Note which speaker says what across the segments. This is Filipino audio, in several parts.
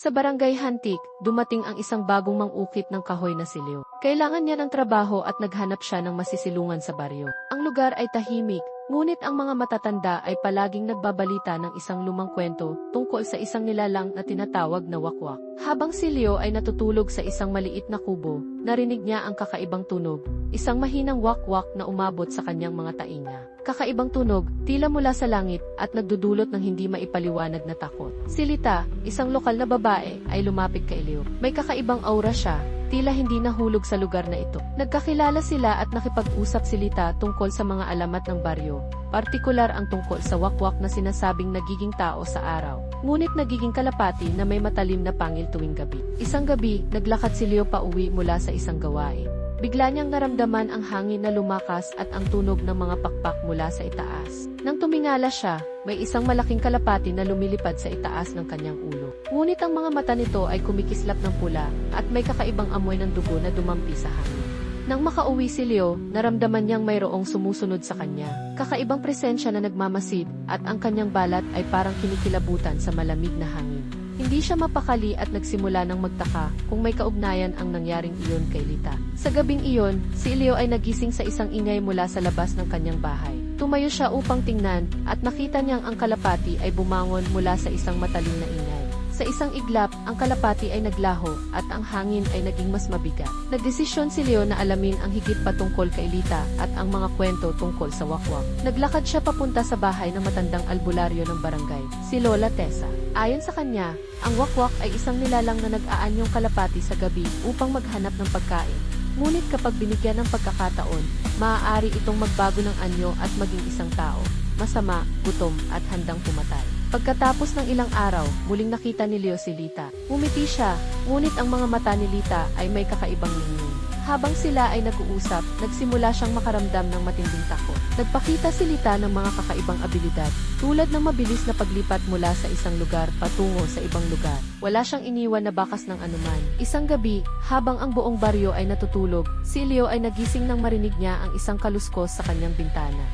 Speaker 1: Sa barangay Hantik, dumating ang isang bagong mangukit ng kahoy na si Leo. Kailangan niya ng trabaho at naghanap siya ng masisilungan sa baryo. Ang lugar ay tahimik, ngunit ang mga matatanda ay palaging nagbabalita ng isang lumang kwento tungkol sa isang nilalang na tinatawag na wakwak. Habang si Leo ay natutulog sa isang maliit na kubo, narinig niya ang kakaibang tunog, isang mahinang wakwak na umabot sa kanyang mga tainga. Kakaibang tunog, tila mula sa langit at nagdudulot ng hindi maipaliwanag na takot. Si Lita, isang lokal na babae, ay lumapit kay Leo. May kakaibang aura siya, tila hindi nahulog sa lugar na ito. Nagkakilala sila at nakipag-usap si Lita tungkol sa mga alamat ng baryo, partikular ang tungkol sa wakwak na sinasabing nagiging tao sa araw. Ngunit nagiging kalapati na may matalim na pangil tuwing gabi. Isang gabi, naglakad si Leo pa uwi mula sa isang gawain. Bigla niyang naramdaman ang hangin na lumakas at ang tunog ng mga pakpak mula sa itaas. Nang tumingala siya, may isang malaking kalapati na lumilipad sa itaas ng kanyang ulo. Ngunit ang mga mata nito ay kumikislap ng pula at may kakaibang amoy ng dugo na dumampi sa hangin. Nang makauwi si Leo, naramdaman niyang mayroong sumusunod sa kanya. Kakaibang presensya na nagmamasid at ang kanyang balat ay parang kinikilabutan sa malamig na hangin. Hindi siya mapakali at nagsimula ng magtaka kung may kaugnayan ang nangyaring iyon kay Lita. Sa gabing iyon, si Leo ay nagising sa isang ingay mula sa labas ng kanyang bahay. Tumayo siya upang tingnan at nakita niyang ang kalapati ay bumangon mula sa isang matalim na ingay. Sa isang iglap, ang kalapati ay naglaho at ang hangin ay naging mas mabigat. Nagdesisyon si Leo na alamin ang higit pa tungkol kay Lita at ang mga kwento tungkol sa wakwak. Naglakad siya papunta sa bahay ng matandang albularyo ng barangay, si Lola Tessa. Ayon sa kanya, ang wakwak ay isang nilalang na nag-aanyong kalapati sa gabi upang maghanap ng pagkain. Ngunit kapag binigyan ng pagkakataon, maaari itong magbago ng anyo at maging isang tao, masama, gutom at handang pumatay. Pagkatapos ng ilang araw, muling nakita ni Leo si Lita. Umiti siya, ngunit ang mga mata ni Lita ay may kakaibang lingning. Habang sila ay nag-uusap, nagsimula siyang makaramdam ng matinding takot. Nagpakita si Lita ng mga kakaibang abilidad, tulad ng mabilis na paglipat mula sa isang lugar patungo sa ibang lugar. Wala siyang iniwan na bakas ng anuman. Isang gabi, habang ang buong baryo ay natutulog, si Leo ay nagising nang marinig niya ang isang kaluskos sa kanyang bintana.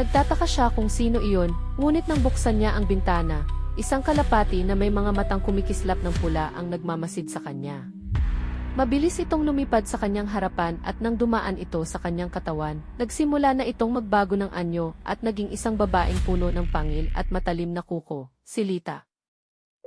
Speaker 1: Nagtataka siya kung sino iyon, ngunit nang buksan niya ang bintana, isang kalapati na may mga matang kumikislap ng pula ang nagmamasid sa kanya. Mabilis itong lumipad sa kanyang harapan at nang dumaan ito sa kanyang katawan, nagsimula na itong magbago ng anyo at naging isang babaeng puno ng pangil at matalim na kuko, si Lita.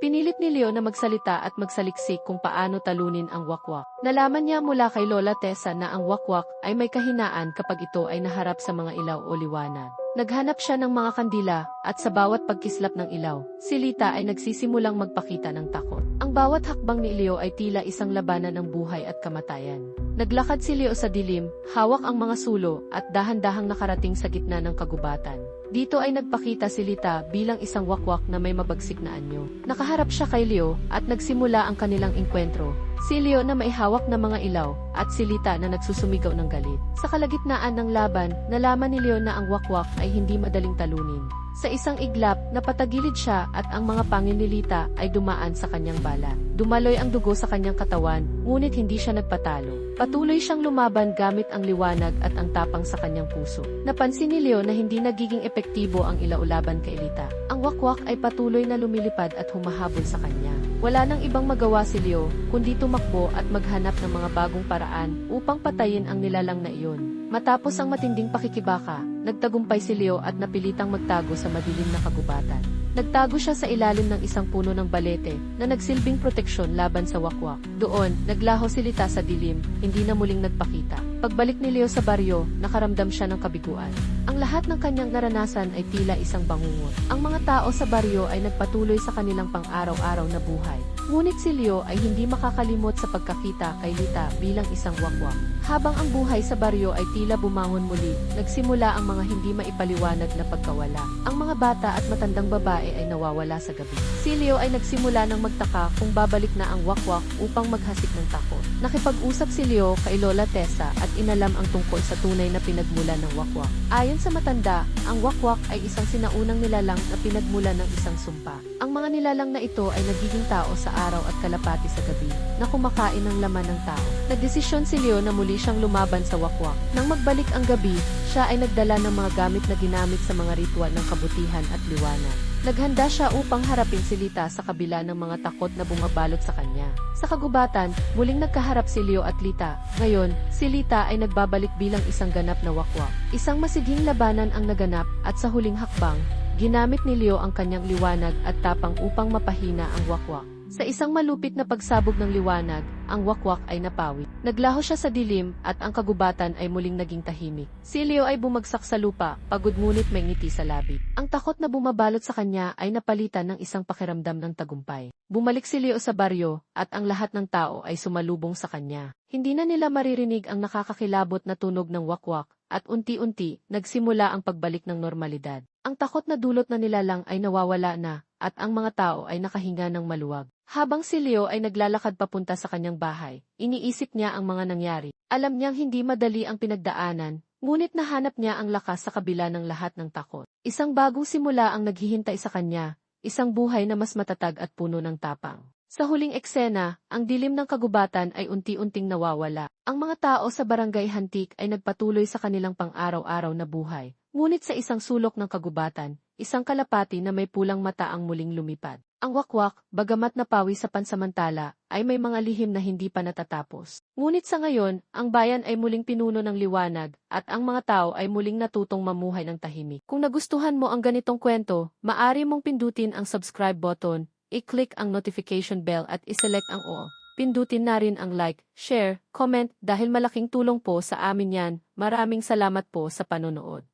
Speaker 1: Pinilit ni Leo na magsalita at magsaliksik kung paano talunin ang wakwak. Nalaman niya mula kay Lola Tessa na ang wakwak ay may kahinaan kapag ito ay naharap sa mga ilaw o liwanag. Naghanap siya ng mga kandila at sa bawat pagkislap ng ilaw, si Lita ay nagsisimulang magpakita ng takot. Ang bawat hakbang ni Leo ay tila isang labanan ng buhay at kamatayan. Naglakad si Leo sa dilim, hawak ang mga sulo at dahan-dahang nakarating sa gitna ng kagubatan. Dito ay nagpakita si Lita bilang isang wakwak na may mabagsik na anyo. Nakaharap siya kay Leo at nagsimula ang kanilang engkwentro. Si Leo na may hawak na mga ilaw at si Lita na nagsusumigaw ng galit. Sa kalagitnaan ng laban, nalaman ni Leo na ang wakwak ay hindi madaling talunin. Sa isang iglap, napatagilid siya at ang mga pangin ni Lita ay dumaan sa kanyang bala. Dumaloy ang dugo sa kanyang katawan, ngunit hindi siya nagpatalo. Patuloy siyang lumaban gamit ang liwanag at ang tapang sa kanyang puso. Napansin ni Leo na hindi nagiging epektibo ang ilaulaban kay Lita. Ang wakwak ay patuloy na lumilipad at humahabol sa kanya. Wala nang ibang magawa si Leo, kundi tumakbo at maghanap ng mga bagong paraan upang patayin ang nilalang na iyon. Matapos ang matinding pakikibaka, nagtagumpay si Leo at napilitang magtago sa madilim na kagubatan. Nagtago siya sa ilalim ng isang puno ng balete na nagsilbing proteksyon laban sa wakwak. Doon, naglaho si Lita sa dilim, hindi na muling nagpakita. Pagbalik ni Leo sa baryo, nakaramdam siya ng kabiguan. Ang lahat ng kanyang naranasan ay tila isang bangungot. Ang mga tao sa baryo ay nagpatuloy sa kanilang pang-araw-araw na buhay. Ngunit si Leo ay hindi makakalimot sa pagkakita kay Lita bilang isang wakwak. Habang ang buhay sa baryo ay tila bumangon muli, nagsimula ang mga hindi maipaliwanag na pagkawala. Ang mga bata at matandang babae ay nawawala sa gabi. Si Leo ay nagsimula ng magtaka kung babalik na ang wakwak upang maghasik ng takot. Nakipag-usap si Leo kay Lola Tessa at inalam ang tungkol sa tunay na pinagmula ng wakwak. Ayon sa matanda, ang wakwak ay isang sinaunang nilalang na pinagmula ng isang sumpa. Ang mga nilalang na ito ay nagiging tao sa araw at kalapati sa gabi, na kumakain ng laman ng tao. Nagdesisyon si Leo na muli siyang lumaban sa wakwak. Nang magbalik ang gabi, siya ay nagdala ng mga gamit na ginamit sa mga ritual ng kabutihan at liwanag. Naghanda siya upang harapin si Lita sa kabila ng mga takot na bumabalot sa kanya. Sa kagubatan, muling nagkaharap si Leo at Lita. Ngayon, si Lita ay nagbabalik bilang isang ganap na wakwak. Isang masiging labanan ang naganap at sa huling hakbang, ginamit ni Leo ang kanyang liwanag at tapang upang mapahina ang wakwak. Sa isang malupit na pagsabog ng liwanag, ang wakwak ay napawi. Naglaho siya sa dilim at ang kagubatan ay muling naging tahimik. Si Leo ay bumagsak sa lupa, pagod ngunit may ngiti sa labi. Ang takot na bumabalot sa kanya ay napalitan ng isang pakiramdam ng tagumpay. Bumalik si Leo sa baryo at ang lahat ng tao ay sumalubong sa kanya. Hindi na nila maririnig ang nakakakilabot na tunog ng wakwak at unti-unti nagsimula ang pagbalik ng normalidad. Ang takot na dulot na nilalang ay nawawala na at ang mga tao ay nakahinga ng maluwag. Habang si Leo ay naglalakad papunta sa kanyang bahay, iniisip niya ang mga nangyari. Alam niyang hindi madali ang pinagdaanan, ngunit nahanap niya ang lakas sa kabila ng lahat ng takot. Isang bagong simula ang naghihintay sa kanya, isang buhay na mas matatag at puno ng tapang. Sa huling eksena, ang dilim ng kagubatan ay unti-unting nawawala. Ang mga tao sa barangay Hantik ay nagpatuloy sa kanilang pang-araw-araw na buhay. Ngunit sa isang sulok ng kagubatan, isang kalapati na may pulang mata ang muling lumipad. Ang wakwak, bagamat napawi sa pansamantala, ay may mga lihim na hindi pa natatapos. Ngunit sa ngayon, ang bayan ay muling pinuno ng liwanag, at ang mga tao ay muling natutong mamuhay ng tahimik. Kung nagustuhan mo ang ganitong kwento, maari mong pindutin ang subscribe button, i-click ang notification bell at iselect ang all. Pindutin na rin ang like, share, comment dahil malaking tulong po sa amin yan. Maraming salamat po sa panonood.